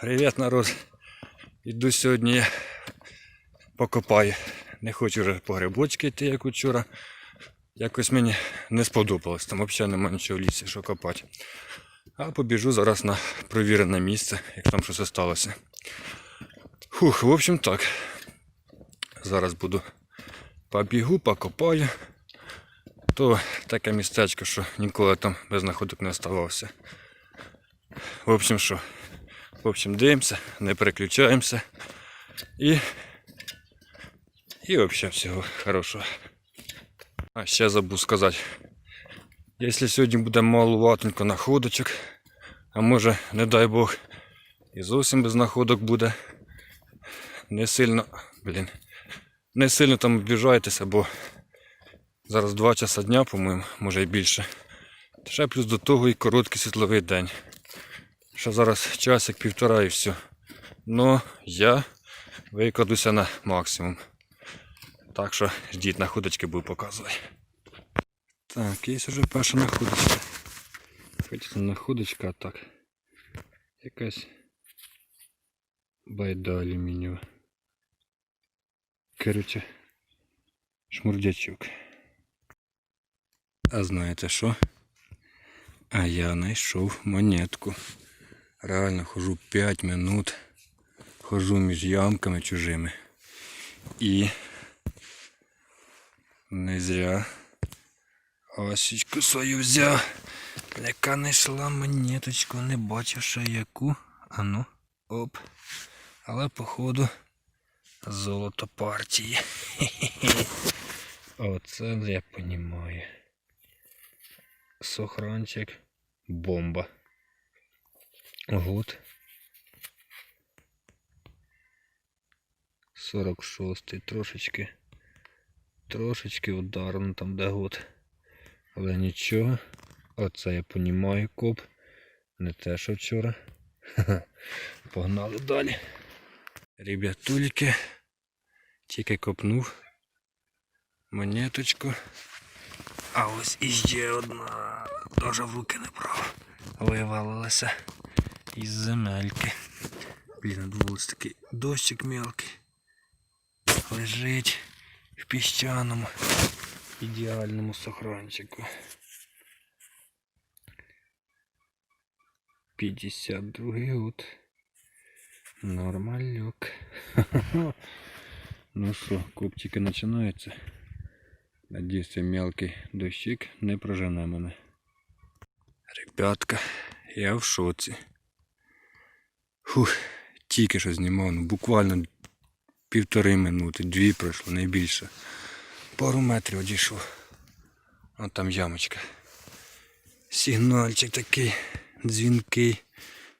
Привіт, народ. Іду сьогодні покопаю. Не хочу вже по грибочки йти, як учора. Якось мені не сподобалось. Там взагалі немає нічого в лісі, що копати. А побіжу зараз на провірене місце, як там щось сталося. Фух, в общем так. Зараз буду побігу, покопаю. То таке містечко, що ніколи там без знаходок не оставався. В общем, що? В общем, дивимося, не переключаємося. І. І взагалі всього хорошого. А ще забув сказати. Якщо сьогодні буде малуватенько находочок, а може, не дай Бог, і зовсім без находок буде. Не сильно. Блін. Не сильно там обіжайтеся, бо зараз 2 часа дня, по-моєму, може і більше. Ще плюс до того і короткий світловий день. Що зараз часик півтора і все. Ну, я викладуся на максимум. Так що ждіть находочки буду показувати. Так, є вже перша находочка. Хоч це находочка, а так. Якась байда алюмінієва. Короче, шмурдячок. А знаєте що? А я знайшов монетку. Реально хожу 5 минут. Хожу між ямками чужими. І не зря осічку свою взяв. Яка знайшла монеточку, не бачив ще яку. Ану, оп. Але походу золото партії. Оце я понімаю. Сохранчик. Бомба. Год. 46-й трошечки. Трошечки ударно там де год. Але нічого. Оце я понімаю коп. Не те, що вчора. Погнали далі. Ребятульки. Тільки копнув. Монеточку. А ось іще одна. Тоже в руки не брав. Вивалилася із земельки. Блін, на вулиці такий дощик мелкий. Лежить в піщаному ідеальному сохранчику. 52 год. Нормальок. Ну що, копчики починаються. Надіюсь, мелкий дощик не прожене мене. Ребятка, я в шоці. Фух, тільки що знімав, ну буквально півтори минути, дві пройшло, не більше. Пару метрів одійшов. О, там ямочка. Сигнальчик такий дзвінкий.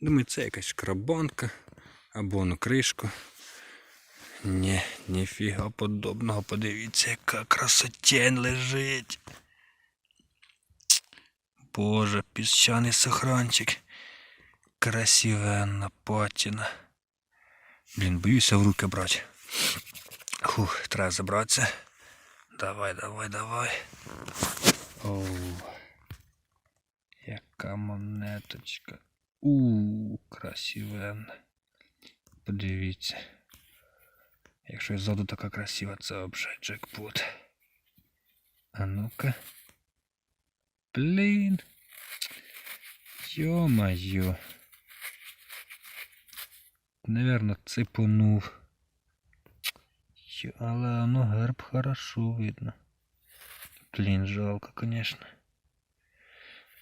Думаю, це якась шкрабанка або ну кришку. Ні, ніфіга подобного. Подивіться, яка красотень лежить. Боже, піщаний сохранчик. Красивенна патіна. Блін, боюся в руки брати. Хух, треба забратися. Давай, давай, давай. Оу. Яка монеточка. У, красивенна. Подивіться. Якщо ззаду така красива, це взагалі джекпот. А ну-ка. Блін. Йо-майо. Наверно, ципонув. Йо, але оно герб хорошо видно. Блін, жалко, конечно.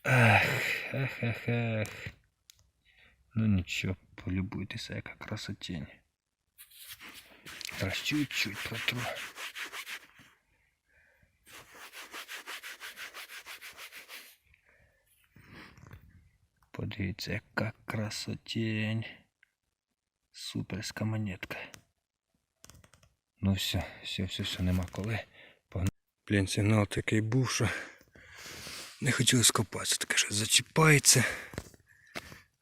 Ех, ех, ех, ех. Ну нічого, полюбуйтеся, яка красотень. Зараз чуть-чуть протру. Подивіться, яка красотень. Суперська монетка. Ну все, все, все, все, нема коли. Блін, сигнал такий був, що не хотілося копатися. Таке що зачіпається.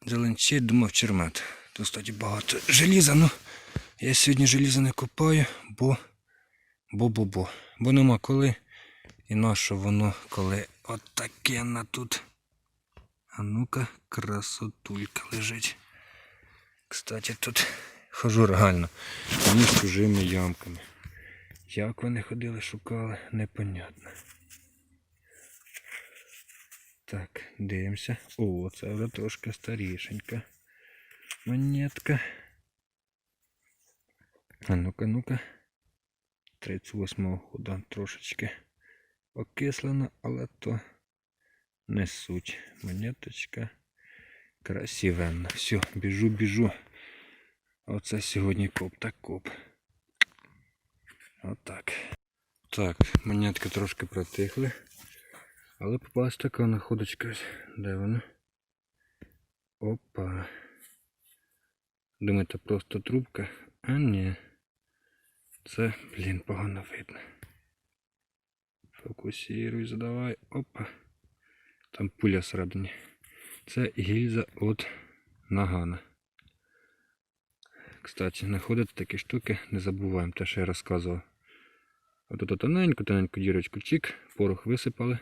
Зеленчить, думав чермет. Тут, кстати, багато желіза, ну я сьогодні желізо не копаю, бо бо-бо-бо. Бо нема коли. І нащо воно, коли от таке на тут. А ну-ка, красотулька лежить. Кстати, тут хожу реально між чужими ямками. Як вони ходили, шукали, непонятно. Так, дивимося. О, це вже трошки старішенька. Монетка. А ну-ка, ну-ка. 38-го года трошечки окислена, але то не суть. Монеточка красивенна. Все, біжу, біжу. Оце сьогодні коп так коп. Отак. Так, монетки трошки протихли. Але попалась така находочка. Де вона? Опа. Думаєте, просто трубка? А ні. Це, блін, погано видно. Фокусируй, задавай. Опа. Там пуля всередині. Це гільза від нагана. Кстати, знаходити такі штуки, не забуваємо те, що я розказував. От тоненьку, тоненьку дірочку чик, порох висипали.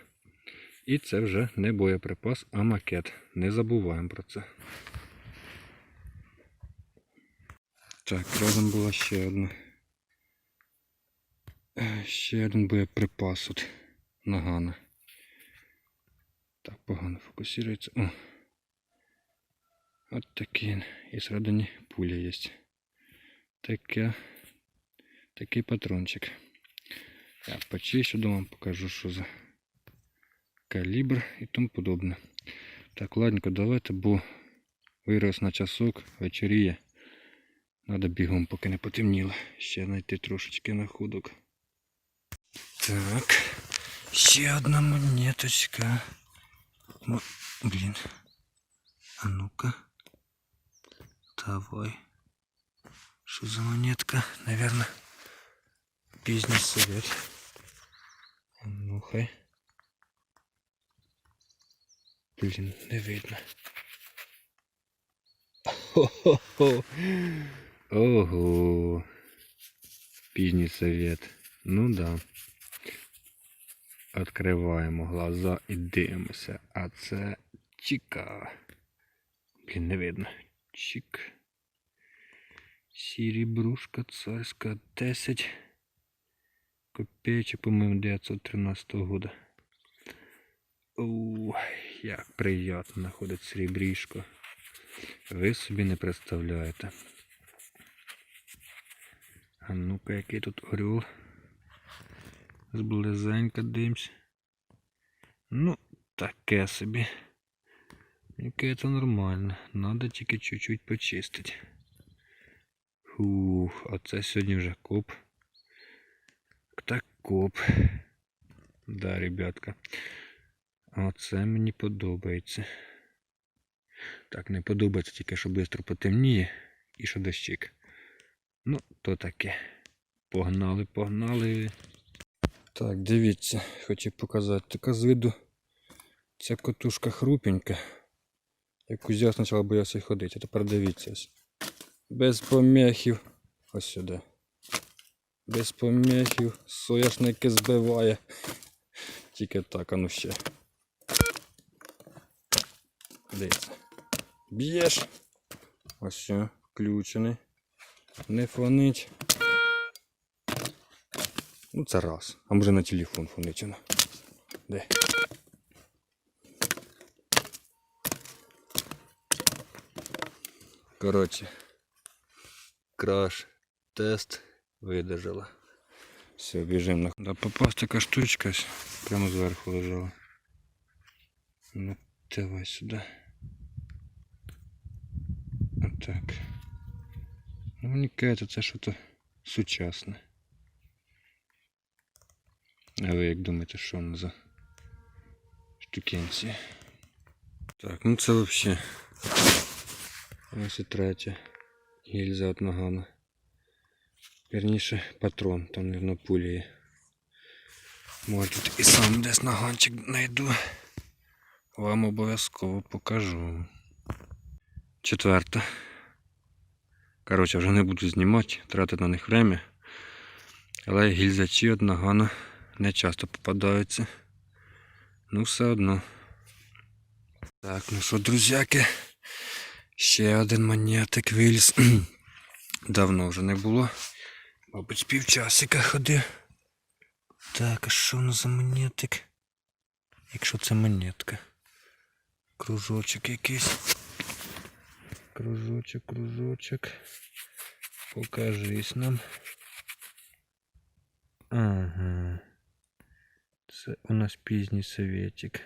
І це вже не боєприпас, а макет. Не забуваємо про це. Так, разом була ще одна. Ще один боєприпас от нагана. Так, погано фокусується. О. От такий. він. І всередині пуля є. Таке, такий патрончик. Я почищу, думаю, покажу, що за калібр і тому подобне. Так, ладненько, давайте, бо вирос на часок, вечоріє. Надо бігом, поки не потемніло. Ще знайти трошечки находок. Так. Ще одна монеточка. Мо... Блін. А ну-ка. Давай. Що за монетка? Наверно. Пізній совет. А ну хай. Блін, не видно. Хо-хо-хо. Ого. Пізній совет. Ну да. Откриваємо глаза і дивимося. А це чіка. Блін, не видно. Чик. Сірібрушка царська 10. Копеечка, по-моєму, 913 года. Ух, як приємно знаходить срібрішко. Ви собі не представляєте. А ну-ка, який тут орел. Зблизенько димсь. Ну, таке собі. Яке це нормально. Надо тільки чуть-чуть почистити. Фух, а це сьогодні вже коп. Так коп. Да, ребятка. Оце мені подобається. Так, не подобається тільки, що швидко потемніє і що дощик. Ну, то таке. Погнали, погнали. Так, дивіться, хочу показати. Така з виду ця котушка хрупенька. Яку я спочатку боявся ходити, а тепер дивіться. ось. Без помехів. Ось сюди. Без помехів. Сояшники збиває. Тільки так, а ну ще. Дивіться. Б'єш. Ось все, включений. Не фонить. Ну це раз. А може на телефон фонить воно. Де? Коротше. Краш. Тест видержала. Все, біжимо. Да попав така штучка прямо зверху лежала. Ну, давай сюди. Отак. Ну, мені кажеться, це щось сучасне. А ви як думаєте, що воно за штукенці? Так, ну це взагалі. Ось і третя гільза від нагана. Вірніше патрон, там, мабуть, пуля є. Може тут і сам десь наганчик знайду. Вам обов'язково покажу. Четверта. Коротше, вже не буду знімати, тратити на них время. Але гільзачі від нагана не часто попадаються. Ну, все одно. Так, ну що, друзяки, Ще один монетик виліз. Давно вже не було. Мабуть, півчасика ходив. Так, а що воно за монетик? Якщо це монетка. Кружочок якийсь. Кружочок, кружочок. Покажись нам. Ага. Це у нас пізній советик.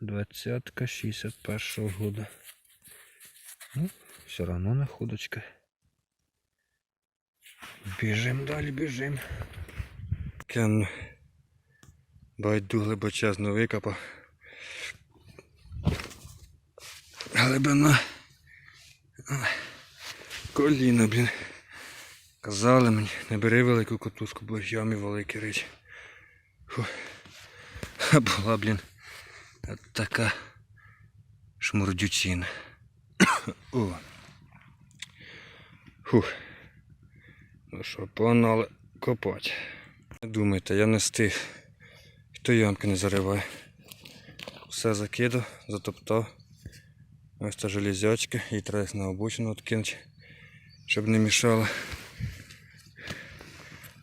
Двадцятка 61 -го года. Ну, все равно находочка. Біжим далі, біжим. Кен байду глибочезно викопав. Глибина. Коліна, блін. Казали мені, не бери велику котушку, бо в ямі великий рич. Фу. Була, блін, от така шмурдючина. О. Фух. Ну що, погнали копати. Не думайте, я не встиг. Хто ямки не зариває. Все закидав, затоптав. Ось та железячка, її треба на обочину відкинути, щоб не мішало.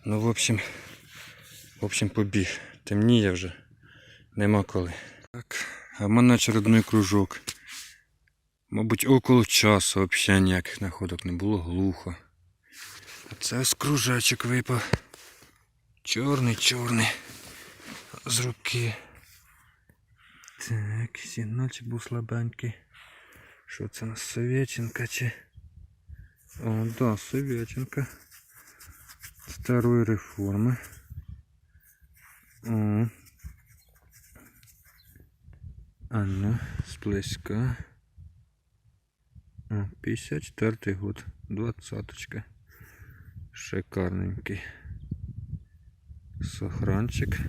Ну, в общем, в общем, побіг. Темніє вже. Нема коли. Так, а в мене очередний кружок. Мабуть, около часу взагалі ніяких находок не було глухо. А це ось кружечок випав. Чорний, чорний. З руки. Так, сигнальчик був слабенький. Що це у нас чи? О, да, Совєченка. Старої реформи. О. А ну, сплеска. О, 54 год. Двадцаточка. Шикарненький. Сохранчик.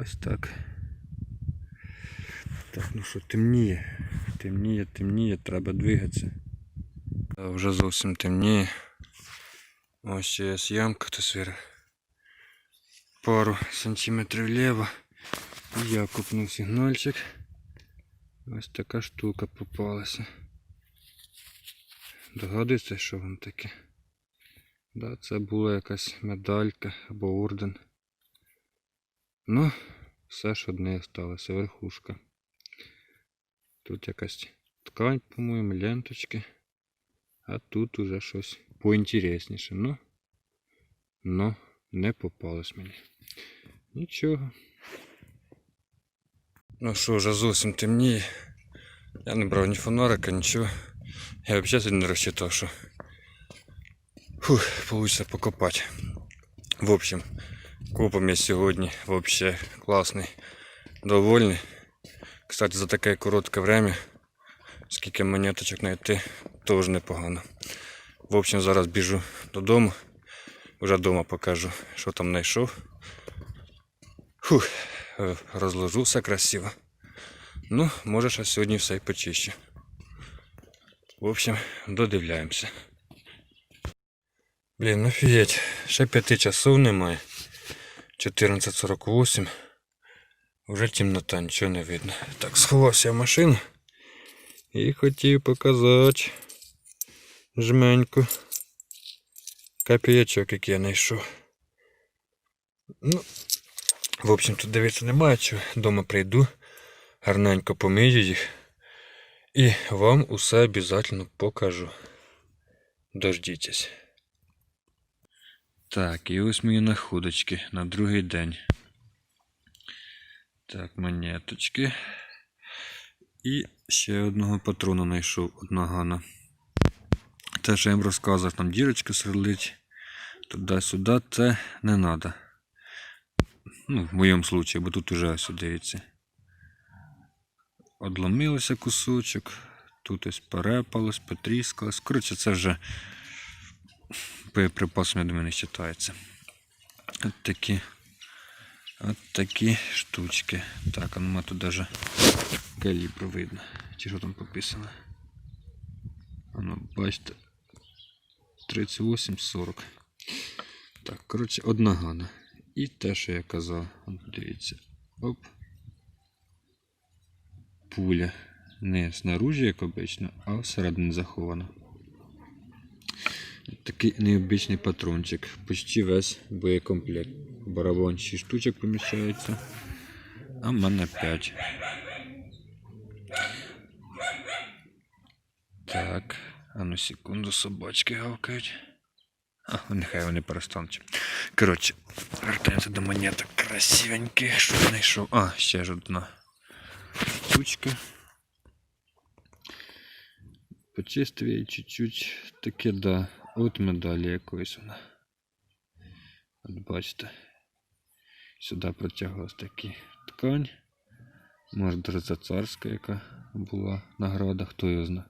Ось так. Так, ну що, темніє. Темніє, темніє, треба двигатися. Та вже зовсім темніє. Ось ще є ямка, то свір. Пару сантиметрів вліво. Я купнув сигнальчик. Ось така штука попалася. Догадуєте, що воно таке? Да, це була якась медалька або орден. Ну, все ж одне сталося, верхушка. Тут якась ткань, по-моєму, ленточки. А тут уже щось поінтересніше. Ну, ну, не попалось мені. Нічого. Ну що, вже зовсім темніє. Я не брав ні фонарика, нічого. Я взагалі не розчитав, що Фух, получится покопати. В общем, копом я сьогодні вообще класний, довольний. Кстати, за таке коротке время, скільки монеточок знайти, теж непогано. В общем, зараз біжу додому. Вже вдома покажу, що там знайшов. Фух, розложу все красиво. Ну, може, ще сьогодні все і почищу. В общем, додивляємося. Блін, ну офігеть, ще 5 часов немає. 14.48. Вже темнота, нічого не видно. Так, сховався в машину. І хотів показати жменьку. Копіячок, який я знайшов. Ну, в общем, тут дивитися немає чого. Дома прийду, гарненько помию їх. І вам усе обов'язково покажу. Дождітесь. Так, і ось мої находочки на другий день. Так, монеточки. І ще одного патрона знайшов одногана. Те, що я їм розказував, там дірочку сверлить. Туди-сюди це не треба. Ну, в моєму случаї, бо тут уже ось дивіться. Одломилося кусочок, тут ось перепалось, потріскалось. Коротше, це вже боєприпасом, я думаю, не вважається. От такі. От такі штучки. Так, а нема тут даже калібру видно. Чи що там пописано? Воно, бачите. 38-40. Так, коротше, одна гана. І те, що я казав. Дивіться. Оп. Пуля. не снаружи, як обично, а всередині заховано. Такий необичний патрончик. Почти весь боєкомплект. Барабан 6 штучок поміщається. А в мене 5. Так, а ну секунду, собачки гавкають. А, нехай вони перестануть. Коротше, вертаємося до монеток красивеньких, що знайшов. А, ще ж одна штучка. Почистив я її чуть-чуть. Таке, да. От медалі якоїсь вона. От бачите. Сюди протяглась такі ткань. Може, даже царська, яка була награда, хто його знає.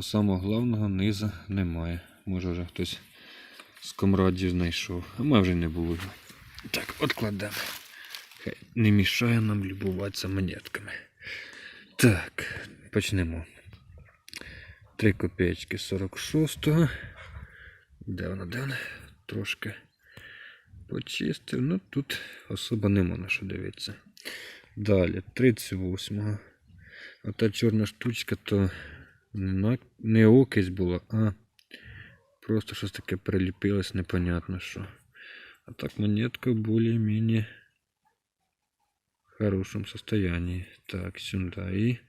Самого головного низа немає. Може вже хтось з комрадів знайшов. А ми вже не було. Так, откладемо. Хай не мішає нам любуватися монетками. Так, почнемо. 3 копеечки 46-го. Де вона, де вона? Трошки почистив. Ну тут особо нема на що дивитися. Далі, 38-го. Ота чорна штучка, то не, на- не окись була, а просто щось таке приліпилось, непонятно що. А так монетка более-менее в хорошем состоянии. Так, сюда и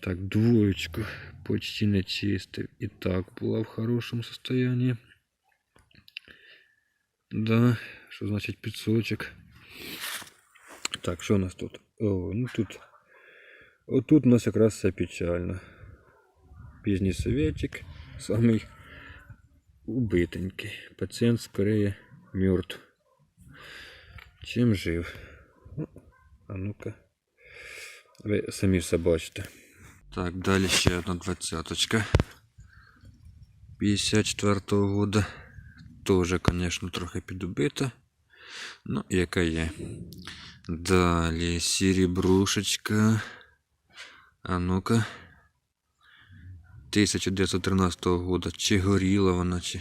так, двоечку почти не чистив. І так була в хорошем состоянии. Да, що значить підсочок. Так, що у нас тут? О, ну тут. Отут у нас якраз все печально. Пізній советик, самий убитенький. Пацієнт скорее мертв. Чим жив? Ну, а ну-ка. Ви самі все бачите. Так, далі ще одна двадцяточка. 54-го года. Тоже, конечно, трохи підубита. Ну, яка є. Далі серебрушечка. А ну-ка. 1913 года. Чи горіла вона, чи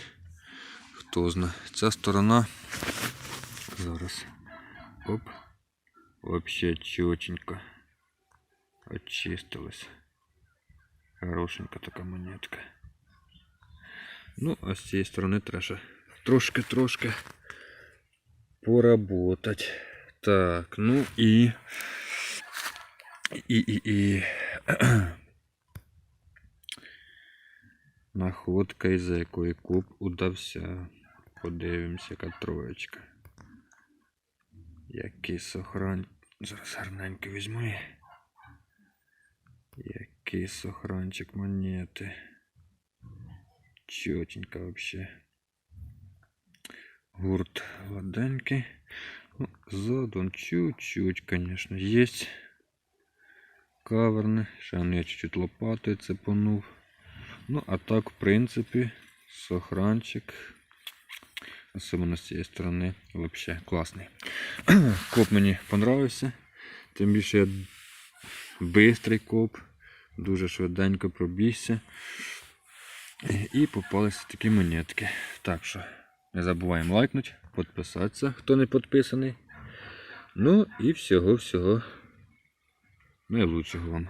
хто знає. Ця сторона. Зараз. Оп. Вообще чотенько. Очистилась. Хорошенька така монетка. Ну, а з цієї сторони треба трошки-трошки поработать. Так, ну і. І, і, і. Находка, із-за якої куб удався. Подивимося, яка троєчка. Який сохрань. Зараз гарненько візьму. Який сохранчик монети. Чотенько вообще. Гурт гладенький. Ну, ззаду он чуть-чуть, конечно, есть. Каверни. Ще я чуть-чуть лопатою цепанув. Ну, а так, в принципі, сохранчик. Особенно з цієї сторони. Вообще класний. Коп мені понравився. Тим більше я бистрий коп. Дуже швиденько пробігся. І попалися такі монетки. Так що, не забуваємо лайкнути, підписатися, хто не підписаний. Ну і всього-всього найлучшого вам.